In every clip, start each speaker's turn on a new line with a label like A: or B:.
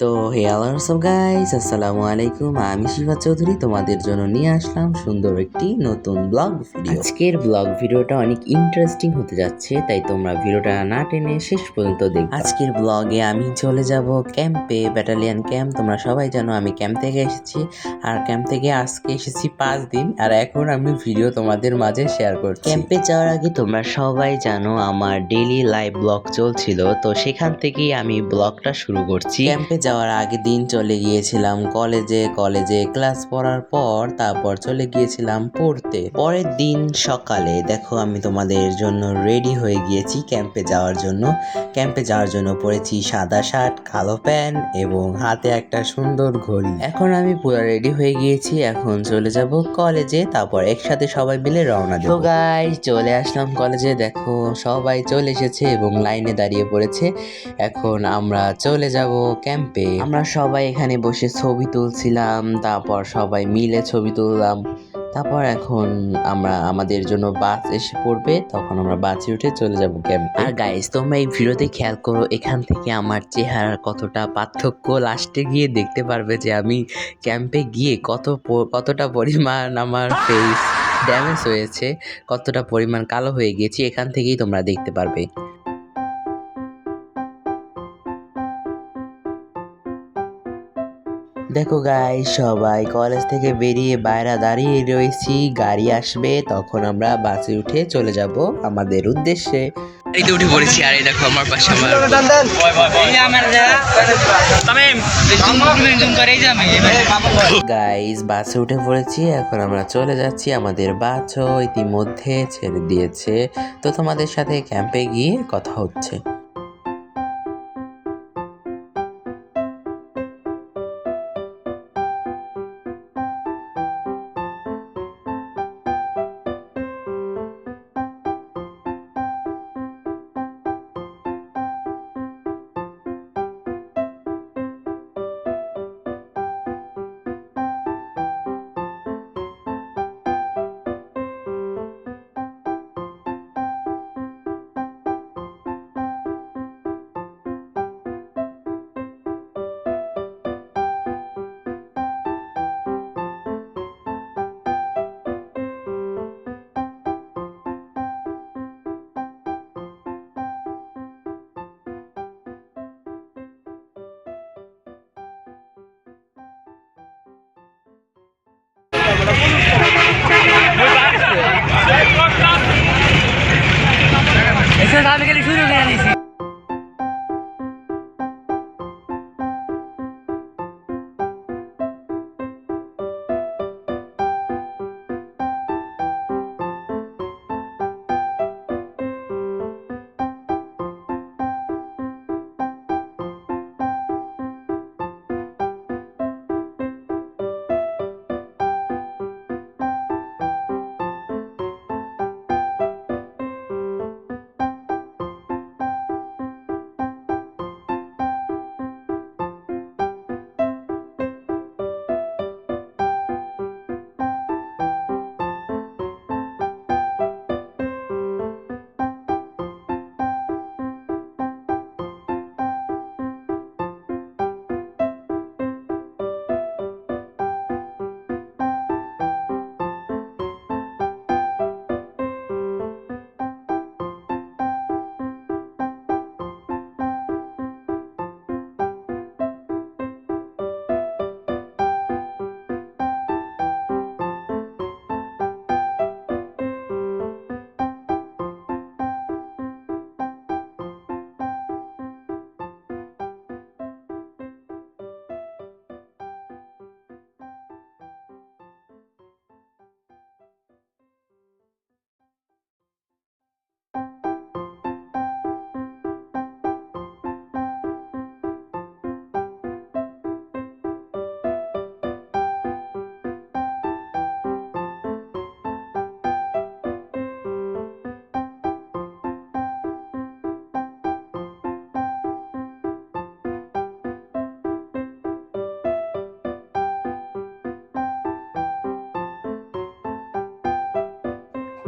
A: তো হে আল্লাহ গাইস আসসালামু আলাইকুম। আমি শিবা চৌধুরী তোমাদের জন্য নিয়ে আসলাম সুন্দর একটি নতুন ব্লগ ভিডিও আজকের ব্লগ ভিডিওটা অনেক ইন্টারেস্টিং হতে যাচ্ছে তাই তোমরা ভিডিওটা না টেনে শেষ পর্যন্ত দেখো আজকের ব্লগে আমি চলে যাব ক্যাম্পে ব্যাটালিয়ান ক্যাম্প তোমরা সবাই জানো আমি ক্যাম্প থেকে এসেছি আর ক্যাম্প থেকে আজকে এসেছি পাঁচ দিন আর এখন আমি ভিডিও তোমাদের মাঝে শেয়ার করছি। ক্যাম্পে যাওয়ার আগে তোমরা সবাই জানো আমার ডেইলি লাইভ ব্লগ চলছিল তো সেখান থেকেই আমি ব্লগটা শুরু করছি। ক্যাম্পে যাওয়ার আগে দিন চলে গিয়েছিলাম কলেজে কলেজে ক্লাস পড়ার পর তারপর চলে গিয়েছিলাম পড়তে। পরের দিন সকালে, দেখো আমি তোমাদের জন্য রেডি হয়ে গিয়েছি ক্যাম্পে যাওয়ার জন্য। ক্যাম্পে যাওয়ার জন্য পরেছি সাদা শার্ট, কালো প্যান্ট এবং হাতে একটা সুন্দর ঘড়ি। এখন আমি পুরো রেডি হয়ে গিয়েছি, এখন চলে যাব কলেজে, তারপর একসাথে সবাই মিলে রওনা দেবো। গাইস চলে আসলাম কলেজে, দেখো সবাই চলে এসেছে এবং লাইনে দাঁড়িয়ে পড়েছে। এখন আমরা চলে যাব ক্যাম্পে আমরা সবাই এখানে বসে ছবি তুলছিলাম, তারপর সবাই মিলে ছবি তুললাম। তারপর এখন আমরা আমাদের জন্য বাস এসে পড়বে, তখন আমরা বাসে উঠে চলে যাব ক্যাম্পে। আর গাইস তোমরা এই ভিডিওতে খেয়াল করো, এখান থেকে আমার চেহারার কতটা পার্থক্য লাস্টে গিয়ে দেখতে পারবে যে আমি ক্যাম্পে গিয়ে কত কতটা পরিমাণ আমার ফেস ড্যামেজ হয়েছে, কতটা পরিমাণ কালো হয়ে গেছি, এখান থেকেই তোমরা দেখতে পারবে। দেখো গাই সবাই কলেজ থেকে বেরিয়ে বাইরে দাঁড়িয়ে রয়েছি গাড়ি আসবে তখন আমরা বাসে উঠে চলে যাব আমাদের উদ্দেশ্যে। গাড়িতে উঠে পড়েছি আর এই দেখো আমার পাশে আমার গাইস বাসে উঠে পড়েছি এখন আমরা চলে যাচ্ছি আমাদের বাসও ইতিমধ্যে ছেড়ে দিয়েছে। তো তোমাদের সাথে ক্যাম্পে গিয়ে কথা হচ্ছে। ऐसे साल के लिए शुरू किया नहीं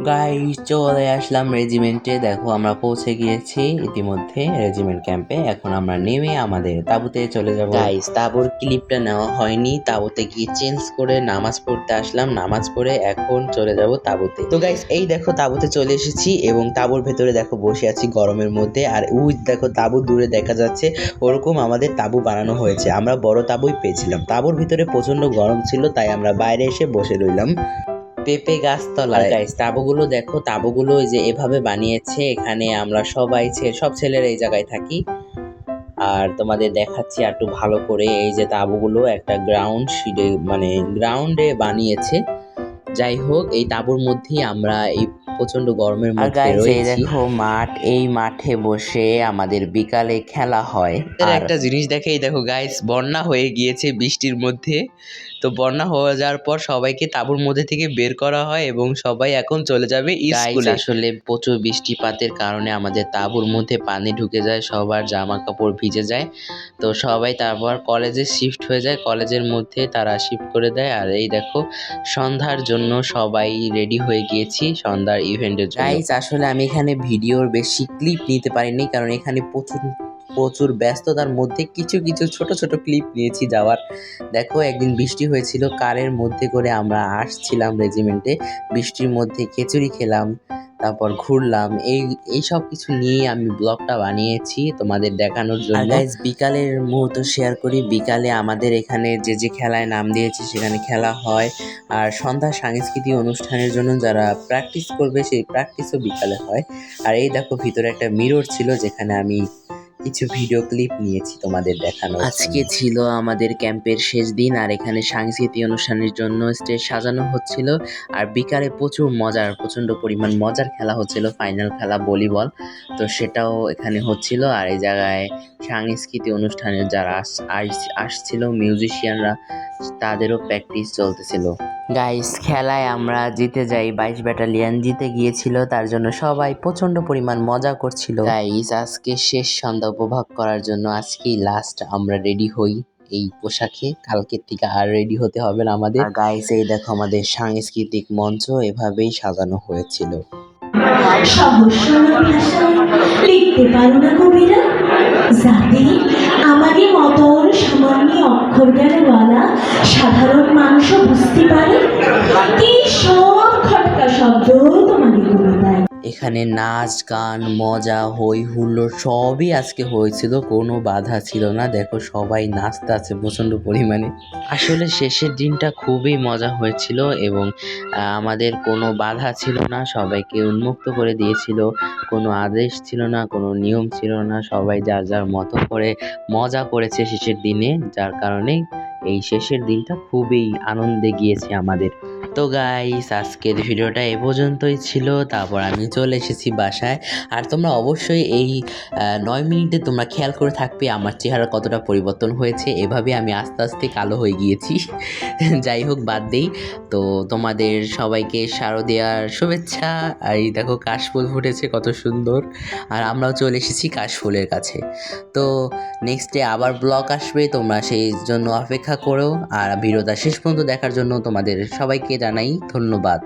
A: গাইস চলে আসলাম রেজিমেন্টে দেখো, আমরা পৌঁছে গিয়েছি ইতিমধ্যে রেজিমেন্ট ক্যাম্পে এখন আমরা নেমে আমাদের তাঁবুতে চলে যাব। গাইস তাঁবুর ক্লিপটা নেওয়া হয়নি। তাঁবুতে গিয়ে চেঞ্জ করে নামাজ পড়তে আসলাম। নামাজ পড়ে এখন চলে যাব তাঁবুতে। তো গাইস এই দেখো, তাঁবুতে চলে এসেছি এবং তাঁবুর ভেতরে দেখো, বসে আছি গরমের মধ্যে। আর উই দেখো, তাঁবু দূরে দেখা যাচ্ছে। ওরকম আমাদের তাঁবু বানানো হয়েছে। আমরা বড় তাঁবুই পেয়েছিলাম। তাঁবুর ভিতরে প্রচণ্ড গরম ছিল, তাই আমরা বাইরে এসে বসে রইলাম। পেঁপে গাছ তলায় গাইস তাবুগুলো দেখো, তাবুগুলো যে এভাবে বানিয়েছে, এখানে আমরা সবাই সব ছেলেরা এই জায়গায় থাকি। আর তোমাদের দেখাচ্ছি একটু ভালো করে, এই যে তাবুগুলো একটা গ্রাউন্ড শিডে মানে গ্রাউন্ডে বানিয়েছে। যাই হোক, এই তাবুর মধ্যেই আমরা এই প্রচণ্ড গরমের মধ্যে রয়েছি। দেখো মাঠ এই মাঠে বসে আমাদের বিকালে খেলা হয়। আর একটা জিনিস দেখে এই দেখো গাইস বন্যা হয়ে গিয়েছে বৃষ্টির মধ্যে। তো বন্যা হয়ে যাওয়ার পর সবাইকে তাঁবুর মধ্যে থেকে বের করা হয় এবং সবাই এখন চলে যাবে স্কুলে। আসলে প্রচুর বৃষ্টিপাতের কারণে আমাদের তাঁবুর মধ্যে পানি ঢুকে যায় সবার জামা কাপড় ভিজে যায়। তো সবাই তারপর কলেজে শিফট হয়ে যায় কলেজের মধ্যে তারা শিফট করে দেয়। আর এই দেখো সন্ধ্যার জন্য সবাই রেডি হয়ে গিয়েছি। সন্ধ্যার ইভেন্টের জন্য। আসলে আমি এখানে ভিডিওর বেশি ক্লিপ নিতে পারিনি কারণ এখানে প্রচুর প্রচুর ব্যস্ততার মধ্যে কিছু কিছু ছোট ছোট ক্লিপ নিয়েছি যাওয়ার। দেখো একদিন বৃষ্টি হয়েছিল কারের মধ্যে করে আমরা আসছিলাম রেজিমেন্টে বৃষ্টির মধ্যে খিচুড়ি খেলাম তারপর ঘুরলাম। এই এই সব কিছু নিয়ে আমি ব্লগটা বানিয়েছি তোমাদের দেখানোর জন্য। গাইজ বিকালের মুহূর্ত শেয়ার করি। বিকালে আমাদের এখানে যে যে খেলায় নাম দিয়েছি সেখানে খেলা হয়। আর সন্ধ্যা সাংস্কৃতিক অনুষ্ঠানের জন্য যারা প্র্যাকটিস করবে সেই প্র্যাকটিসও বিকালে হয়। আর এই দেখো ভিতরে একটা মিরর ছিল যেখানে আমি কিছু ভিডিও ক্লিপ নিয়েছি তোমাদের দেখানো আজকে ছিল আমাদের ক্যাম্পের শেষ দিন, আর এখানে সাংস্কৃতিক অনুষ্ঠানের জন্য স্টেজ সাজানো হচ্ছিল, আর বিকালে প্রচুর মজার, প্রচণ্ড পরিমাণ মজার খেলা হচ্ছিল ফাইনাল খেলা ভলিবল। তো সেটাও এখানে হচ্ছিল, আর এই জায়গায় সাংস্কৃতিক অনুষ্ঠানের যারা আস- আস- আসছিল মিউজিশিয়ানরা তাদেরও প্র্যাকটিস চলতেছিল। গাইস খেলায় আমরা জিতে যাই। বাইশ ব্যাটালিয়ন জিতে গিয়েছিল, তার জন্য সবাই প্রচণ্ড পরিমাণ মজা করছিল। গাইস আজকে শেষ সন্ধ্যা উপভোগ করার জন্য আজকেই লাস্ট আমরা রেডি হই এই পোশাকে। কালকের থেকে আর রেডি হতে হবে না আমাদের। গাইস এই দেখো আমাদের সাংস্কৃতিক মঞ্চ এভাবেই সাজানো হয়েছিল।
B: লিখতে পারো না কবিরা? যাতে আমাদের মতন সামান্য অক্ষর জ্ঞানওয়ালা সাধারণ মানুষও বুঝতে পারে। কি সব খটকা শব্দ
A: এখানে নাচ, গান, মজা হই হুল্লোড় সবই আজকে হয়েছিল, কোনো বাধা ছিল না। দেখো সবাই নাচতে আছে প্রচণ্ড পরিমাণে। আসলে শেষের দিনটা খুবই মজা হয়েছিল এবং আমাদের কোনো বাধা ছিল না, সবাইকে উন্মুক্ত করে দিয়েছিল। কোনো আদেশ ছিল না, কোনো নিয়ম ছিল না, সবাই যার যার মতো করে মজা করেছে শেষের দিনে। যার কারণে এই শেষের দিনটা খুবই আনন্দে গিয়েছে আমাদের। তো গাইস আজকের ভিডিওটা এ পর্যন্তই ছিল। তারপর আমি চলে এসেছি বাসায়। আর তোমরা অবশ্যই এই নয় মিনিটে তোমরা খেয়াল করে থাকবে আমার চেহারা কতটা পরিবর্তন হয়েছে। এভাবে আমি আস্তে আস্তে কালো হয়ে গিয়েছি। যাই হোক, বাদ দেই। তো তোমাদের সবাইকে শারদিয়ার শুভেচ্ছা। আর এই দেখো, কাশফুল ফুটেছে, কত সুন্দর। আর আমরাও চলে এসেছি কাশফুলের কাছে। তো নেক্সট ডে আবার ব্লগ আসবে। তোমরা সেই জন্য অপেক্ষা করো। আর ভিডিওটা শেষ পর্যন্ত দেখার জন্য তোমাদের সবাইকে জানাই ধন্যবাদ।